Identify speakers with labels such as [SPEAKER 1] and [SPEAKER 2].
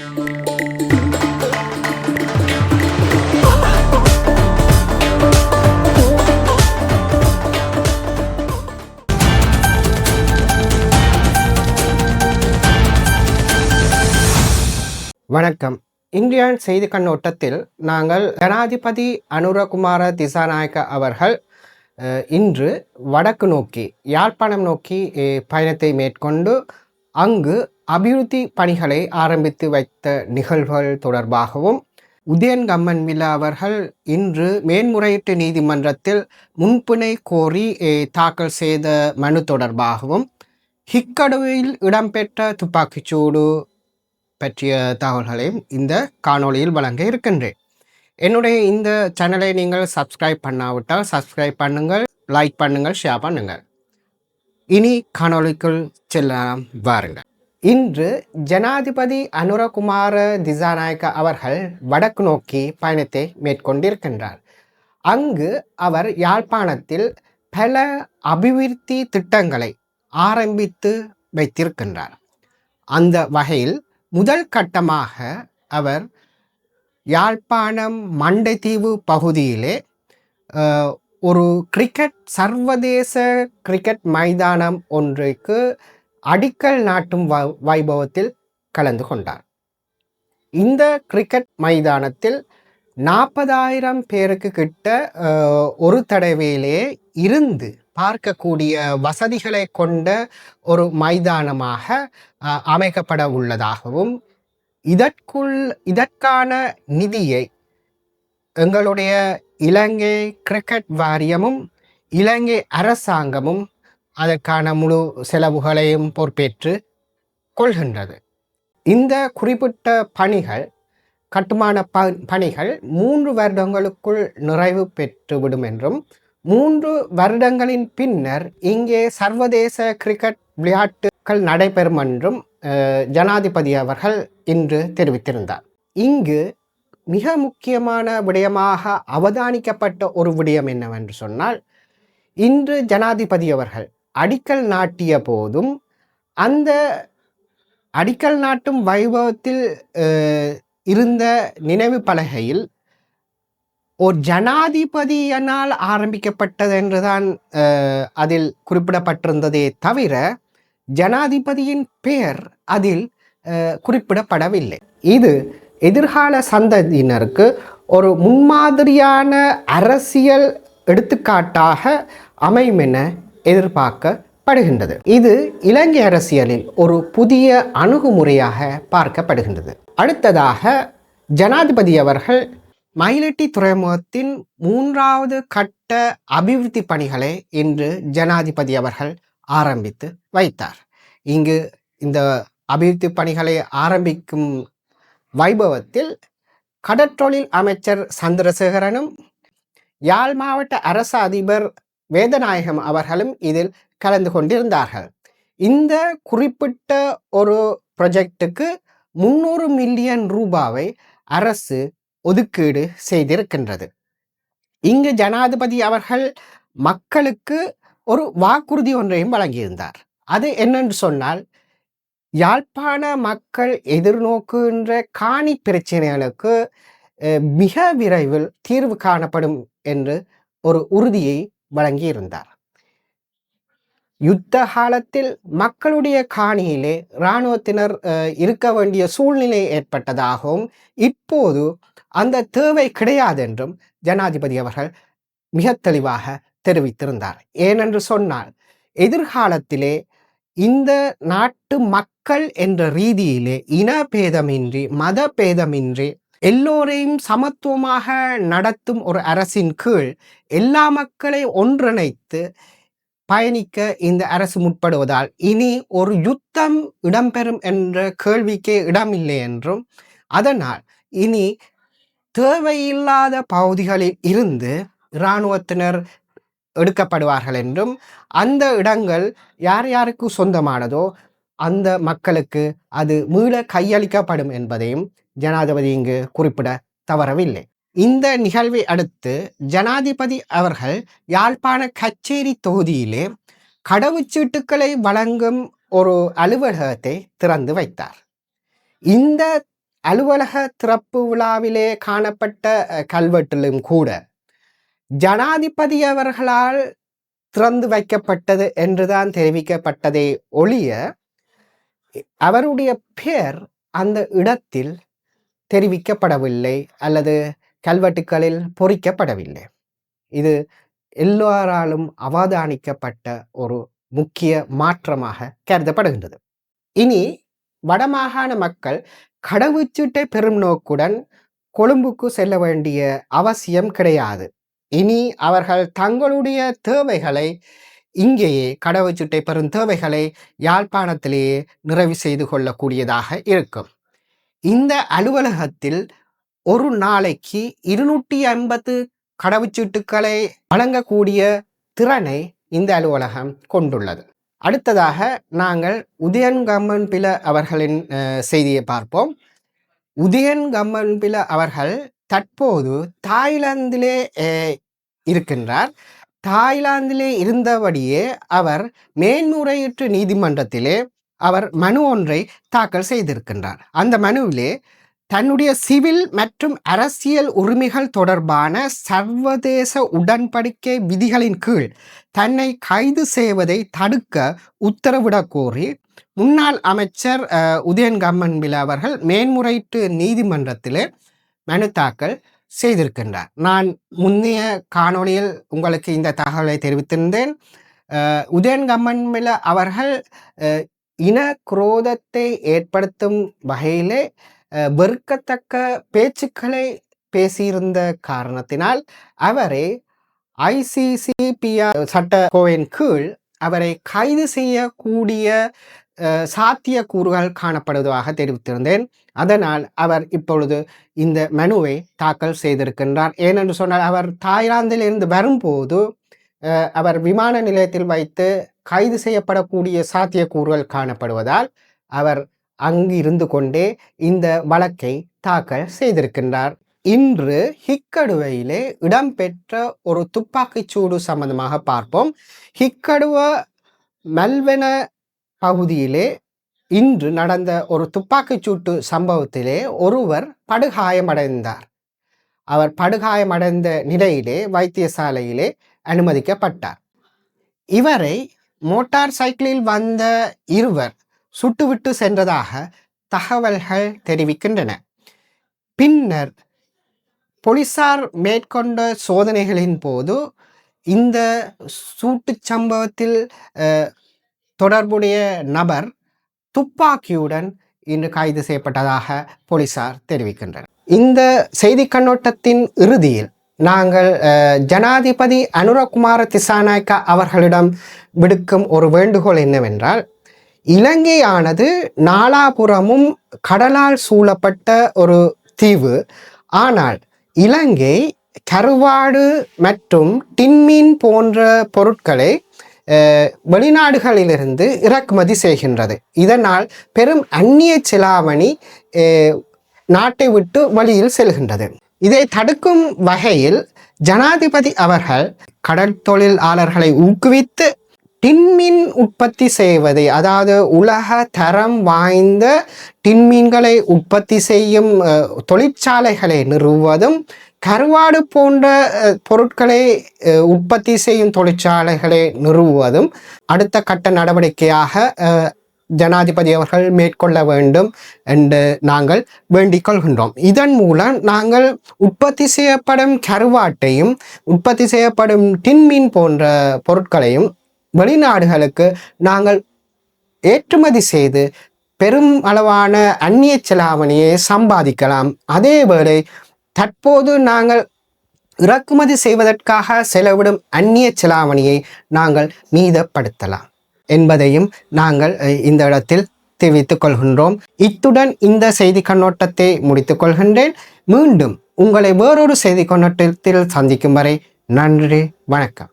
[SPEAKER 1] வணக்கம். இந்தியன் செய்தி கண்ணோட்டத்தில் நாங்கள் ஜனாதிபதி அனுரகுமார திசாநாயக்க அவர்கள் இன்று வடக்கு நோக்கி யாழ்ப்பாணம் நோக்கி பயணத்தை மேற்கொண்டு அங்கு அபிவிருத்தி பணிகளை ஆரம்பித்து வைத்த நிகழ்வுகள் தொடர்பாகவும் உதயன் கம்மன் வில்லா அவர்கள் இன்று மேன்முறையீட்டு நீதிமன்றத்தில் முன்பிணை கோரி தாக்கல் செய்த மனு தொடர்பாகவும் ஹிக்கடுவில் இடம்பெற்ற துப்பாக்கிச்சூடு பற்றிய தகவல்களையும் இந்த காணொளியில் வழங்க இருக்கின்றேன். என்னுடைய இந்த சேனலை நீங்கள் சப்ஸ்கிரைப் பண்ணாவிட்டால் சப்ஸ்கிரைப் பண்ணுங்கள் லைக் பண்ணுங்கள் ஷேர் பண்ணுங்கள். இனி காணொளிக்குள் செல்லலாம் வாருங்கள். இன்று ஜனாதிபதி அனுரகுமார திசாநாயக்க அவர்கள் வடக்கு நோக்கி பயணத்தை மேற்கொண்டிருக்கின்றார். அங்கு அவர் யாழ்ப்பாணத்தில் பல அபிவிருத்தி திட்டங்களை ஆரம்பித்து வைத்திருக்கின்றார். அந்த வகையில் முதல் கட்டமாக அவர் யாழ்ப்பாணம் மண்டைத்தீவு பகுதியிலே ஒரு கிரிக்கெட் சர்வதேச கிரிக்கெட் மைதானம் ஒன்றுக்கு அடிக்கல் நாட்டும் வ- வைபவத்தில் கலந்து கொண்டார். இந்த கிரிக்கெட் மைதானத்தில் நாற்பதாயிரம் பேருக்கு கிட்ட ஒரு தடவையிலே இருந்து பார்க்கக்கூடிய வசதிகளை கொண்ட ஒரு மைதானமாக அமைக்கப்பட உள்ளதாகவும் இதற்குள் இதற்கான நிதியை எங்களுடைய இலங்கை கிரிக்கெட் வாரியமும் இலங்கை அரசாங்கமும் அதற்கான முழு செலவுகளையும் பொறுப்பேற்று கொள்கின்றது. இந்த குறிப்பிட்ட பணிகள் கட்டுமான ப பணிகள் மூன்று வருடங்களுக்குள் நிறைவு பெற்றுவிடும் என்றும் மூன்று வருடங்களின் பின்னர் இங்கே சர்வதேச கிரிக்கெட் விளையாட்டுகள் நடைபெறும் என்றும் ஜனாதிபதி அவர்கள் இன்று தெரிவித்திருந்தார். இங்கு மிக முக்கியமான விடயமாக அவதானிக்கப்பட்ட ஒரு விடயம் என்னவென்று சொன்னால் இன்று ஜனாதிபதி அவர்கள் அடிக்கல் நாட்டிய போதும் அந்த அடிக்கல் நாட்டும் வைபவத்தில் இருந்த நினைவு பலகையில் ஒரு ஜனாதிபதியினால் ஆரம்பிக்கப்பட்டது என்றுதான் அதில் குறிப்பிடப்பட்டிருந்ததே தவிர ஜனாதிபதியின் பெயர் அதில் குறிப்பிடப்படவில்லை. இது எதிர்கால சந்ததியினருக்கு ஒரு முன்மாதிரியான அரசியல் எடுத்துக்காட்டாக அமையும் என எதிர்பார்க்கப்படுகின்றது. இது இலங்கை அரசியலில் ஒரு புதிய அணுகுமுறையாக பார்க்கப்படுகின்றது. அடுத்ததாக ஜனாதிபதி அவர்கள் மயிலட்டி துறைமுகத்தின் மூன்றாவது கட்ட அபிவிருத்தி பணிகளை இன்று ஜனாதிபதி அவர்கள் ஆரம்பித்து வைத்தார். இங்கு இந்த அபிவிருத்தி பணிகளை ஆரம்பிக்கும் வைபவத்தில் கடற்றொழில் அமைச்சர் சந்திரசேகரனும் யாழ் மாவட்ட அரசு அதிபர் வேதநாயகம் அவர்களும் இதில் கலந்து கொண்டிருந்தார்கள். இந்த குறிப்பிட்ட ஒரு ப்ரொஜெக்டுக்கு முன்னூறு மில்லியன் ரூபாவை அரசு ஒதுக்கீடு செய்திருக்கின்றது. இங்கு ஜனாதிபதி அவர்கள் மக்களுக்கு ஒரு வாக்குறுதி ஒன்றையும் வழங்கியிருந்தார். அது என்னென்று சொன்னால் யாழ்ப்பாண மக்கள் எதிர்நோக்குகின்ற காணி பிரச்சனைகளுக்கு மிக விரைவில் தீர்வு காணப்படும் என்று ஒரு உறுதியை வழங்கியிருந்தார். யுத்த காலத்தில் மக்களுடைய காணியிலே இராணுவத்தினர் இருக்க வேண்டிய சூழ்நிலை ஏற்பட்டதாகவும் இப்போது அந்த தேவை கிடையாது என்றும் ஜனாதிபதி அவர்கள் மிக தெளிவாக தெரிவித்திருந்தார். ஏனென்று சொன்னால் எதிர்காலத்திலே இந்த நாட்டு மக்கள் என்ற ரீதியிலே இன பேதமின்றி மத பேதமின்றி எல்லோரையும் சமத்துவமாக நடத்தும் ஒரு அரசின் கீழ் எல்லா மக்களை ஒன்றிணைத்து பயணிக்க இந்த அரசு முற்படுவதால் இனி ஒரு யுத்தம் இடம்பெறும் என்ற கேள்விக்கே இடமில்லை என்றும் அதனால் இனி தேவையில்லாத பகுதிகளில் இருந்து இராணுவத்தினர் எடுக்கப்படுவார்கள் என்றும் அந்த இடங்கள் யார் யாருக்கு சொந்தமானதோ அந்த மக்களுக்கு அது மீள கையளிக்கப்படும் என்பதையும் ஜனாதிபதி இங்கு குறிப்பிட தவறவில்லை. இந்த நிகழ்வை அடுத்து ஜனாதிபதி அவர்கள் யாழ்ப்பாண கச்சேரி தொகுதியிலே கடவுச்சீட்டுக்களை வழங்கும் ஒரு அலுவலகத்தை திறந்து வைத்தார். இந்த அலுவலக திறப்பு விழாவிலே காணப்பட்ட கல்வெட்டிலும் கூட ஜனாதிபதி அவர்களால் திறந்து வைக்கப்பட்டது என்றுதான் தெரிவிக்கப்பட்டதை ஒழிய அவருடைய பெயர் அந்த இடத்தில் தெரிவிக்கப்படவில்லை அல்லது கல்வெட்டுக்களில் பொறிக்கப்படவில்லை. இது எல்லோராலும் அவதானிக்கப்பட்ட ஒரு முக்கிய மாற்றமாக கருதப்படுகின்றது. இனி வடமாகாண மக்கள் கடவுச்சீட்டை பெறும் நோக்குடன் கொழும்புக்கு செல்ல வேண்டிய அவசியம் கிடையாது. இனி அவர்கள் தங்களுடைய தேவைகளை இங்கேயே கடவுச்சீட்டை பெறும் தேவைகளை யாழ்ப்பாணத்திலேயே நிறைவு செய்து கொள்ளக்கூடியதாக இருக்கும். இந்த அலுவலகத்தில் ஒரு நாளைக்கு இருநூற்றி ஐம்பது கடவுச்சீட்டுக்களை வழங்கக்கூடிய திறனை இந்த அலுவலகம் கொண்டுள்ளது. அடுத்ததாக நாங்கள் உதயன் கம்மன்பில அவர்களின் செய்தியை பார்ப்போம். உதயன் கம்மன் பில அவர்கள் தற்போது தாய்லாந்திலே இருக்கின்றார். தாய்லாந்திலே இருந்தபடியே அவர் மேன்முறையீட்டு நீதிமன்றத்திலே அவர் மனு ஒன்றை தாக்கல் செய்திருக்கின்றார். அந்த மனுவிலே தன்னுடைய சிவில் மற்றும் அரசியல் உரிமைகள் தொடர்பான சர்வதேச உடன்படிக்கை விதிகளின் கீழ் தன்னை கைது செய்வதை தடுக்க உத்தரவிடக் கோரி முன்னாள் அமைச்சர் அஹ், உதயன் கம்மன்பில அவர்கள் மேன்முறையீட்டு நீதிமன்றத்திலே மனு தாக்கல் செய்திருக்கின்றார். நான் முந்தைய காணொளியில் உங்களுக்கு இந்த தகவலை தெரிவித்திருந்தேன். அஹ், உதயன் கம்மன்பில அவர்கள் இன குரோதத்தை ஏற்படுத்தும் வகையிலே வெறுக்கத்தக்க பேச்சுக்களை பேசியிருந்த காரணத்தினால் அவரை ஐசிசிபிஆர் சட்டக்கோவின் கீழ் அவரை கைது செய்யக்கூடிய சாத்திய சாத்தியக்கூறுகள் காணப்படுவதாக தெரிவித்திருந்தேன். அதனால் அவர் இப்பொழுது இந்த மனுவை தாக்கல் செய்திருக்கின்றார். ஏனென்று சொன்னால் அவர் தாய்லாந்தில் இருந்து வரும்போது அவர் விமான நிலையத்தில் வைத்து கைது செய்யப்படக்கூடிய சாத்தியக்கூறுகள் காணப்படுவதால் அவர் அங்கு இருந்து கொண்டே இந்த வழக்கை தாக்கல் செய்திருக்கின்றார். இன்று ஹிக்கடுவையிலே இடம்பெற்ற ஒரு துப்பாக்கிச் சூடு சம்பந்தமாக பார்ப்போம். ஹிக்கடுவ மல்வென பகுதியிலே இன்று நடந்த ஒரு துப்பாக்கிச் சூட்டு சம்பவத்திலே ஒருவர் படுகாயமடைந்தார். அவர் படுகாயமடைந்த நிலையிலே வைத்தியசாலையிலே அனுமதிக்கப்பட்டார். இவரை மோட்டார் சைக்கிளில் வந்த இருவர் சுட்டுவிட்டு சென்றதாக தகவல்கள் தெரிவிக்கின்றன. பின்னர் போலீசார் மேற்கொண்ட சோதனைகளின் போது இந்த சூட்டு சம்பவத்தில் தொடர்புடைய நபர் துப்பாக்கியுடன் இன்று கைது செய்யப்பட்டதாக போலீசார் தெரிவிக்கின்றனர். இந்த செய்தி கண்ணோட்டத்தின் இறுதியில் நாங்கள் ஜனாதிபதி அனுரகுமார திசாநாயக்கா அவர்களிடம் விடுக்கும் ஒரு வேண்டுகோள் என்னவென்றால் இலங்கையானது நாலாபுறமும் கடலால் சூழப்பட்ட ஒரு தீவு. ஆனால் இலங்கை கருவாடு மற்றும் டின்மீன் போன்ற பொருட்களை வெளிநாடுகளிலிருந்து இறக்குமதி செய்கின்றது. இதனால் பெரும் அந்நிய செலாவணி நாட்டை விட்டு வழியில் செல்கின்றது. இதை தடுக்கும் வகையில் ஜனாதிபதி அவர்கள் கடல் தொழிலாளர்களை ஊக்குவித்து டின்மீன் உற்பத்தி செய்வதை அதாவது உலக தரம் வாய்ந்த டின்மீன்களை உற்பத்தி செய்யும் தொழிற்சாலைகளை நிறுவுவதும் கருவாடு போன்ற பொருட்களை உற்பத்தி செய்யும் தொழிற்சாலைகளை நிறுவுவதும் அடுத்த கட்ட நடவடிக்கையாக ஜனாதிபதி அவர்கள் மேற்கொள்ள வேண்டும் என்று நாங்கள் வேண்டிக் கொள்கின்றோம். இதன் மூலம் நாங்கள் உற்பத்தி செய்யப்படும் கருவாட்டையும் உற்பத்தி செய்யப்படும் டின்மீன் போன்ற பொருட்களையும் வெளிநாடுகளுக்கு நாங்கள் ஏற்றுமதி செய்து பெரும் அளவான அந்நிய செலாவணியை சம்பாதிக்கலாம். அதேவேளை தற்போது நாங்கள் இறக்குமதி செய்வதற்காக செலவிடும் அந்நிய செலாவணியை நாங்கள் மீதப்படுத்தலாம். என்பதையும் நாங்கள் இந்த இடத்தில் தெரிவித்துக் கொள்கின்றோம். இத்துடன் இந்த செய்தி கண்ணோட்டத்தை முடித்துக் கொள்கின்றேன். மீண்டும் உங்களை வேறொரு செய்தி கண்ணோட்டத்தில் சந்திக்கும் வரை நன்றி வணக்கம்.